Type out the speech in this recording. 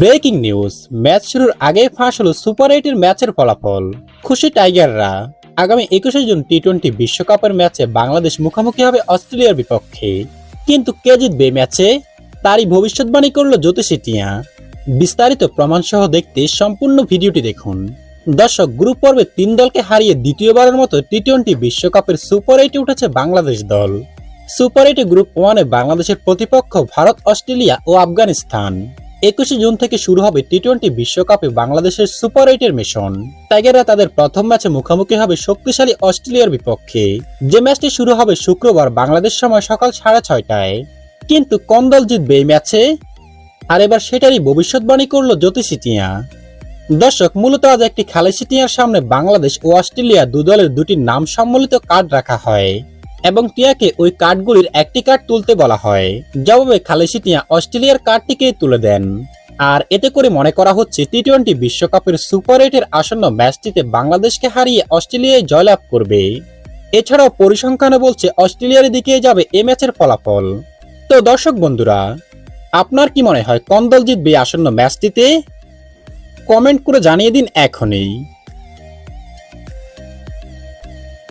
Breaking news, match শুরুর আগে ফাঁস হলো সুপার এইটের ম্যাচের ফলাফল। খুশি টাইগাররা, আগামী একুশে জুন টি টোয়েন্টি বিশ্বকাপের ম্যাচে বাংলাদেশ মুখোমুখি হবে অস্ট্রেলিয়ার বিপক্ষে। কিন্তু কে জিতবে ম্যাচে? তারই ভবিষ্যৎবাণী করল জ্যোতিষী টিয়া। বিস্তারিত প্রমাণ সহ দেখতে সম্পূর্ণ ভিডিওটি দেখুন। দর্শক, গ্রুপ পর্বে তিন দলকে হারিয়ে দ্বিতীয়বারের মতো টি টোয়েন্টি বিশ্বকাপের সুপার এইটে উঠেছে বাংলাদেশ দল। সুপার এইটে গ্রুপ ওয়ানে বাংলাদেশের প্রতিপক্ষ ভারত, অস্ট্রেলিয়া ও আফগানিস্তান। একুশে জুন থেকে শুরু হবে টি টোয়েন্টি বিশ্বকাপে বাংলাদেশের সুপার এইটের মিশন। টাইগাররা তাদের প্রথম ম্যাচে মুখোমুখি হবে শক্তিশালী অস্ট্রেলিয়ার বিপক্ষে। যে ম্যাচটি শুরু হবে শুক্রবার বাংলাদেশ সময় সকাল সাড়ে ছয়টায়। কিন্তু কোন দল জিতবে এই ম্যাচে? আর এবার সেটারই ভবিষ্যৎবাণী করল জ্যোতিষী টিয়া। দর্শক, মূলত আজ একটি খালেসি টিয়ার সামনে বাংলাদেশ ও অস্ট্রেলিয়া দু দলের দুটি নাম সম্বলিত কার্ড রাখা হয়। এবং টিয়াকে ওই কার্ডগুলির একটি কার্ড তুলতে বলা হয়। জবাবে খালেসি টিয়া অস্ট্রেলিয়ার কার্ডটিকে তুলে দেন। আর এতে করে মনে করা হচ্ছে টি টোয়েন্টি বিশ্বকাপের সুপার এইটের আসন্ন ম্যাচটিতে বাংলাদেশকে হারিয়ে অস্ট্রেলিয়ায় জয়লাভ করবে। এছাড়াও পরিসংখ্যানে বলছে অস্ট্রেলিয়ার দিকে যাবে এ ম্যাচের ফলাফল। তো দর্শক বন্ধুরা, আপনার কি মনে হয় কোন দল জিতবে আসন্ন ম্যাচটিতে? কমেন্ট করে জানিয়ে দিন এখনই।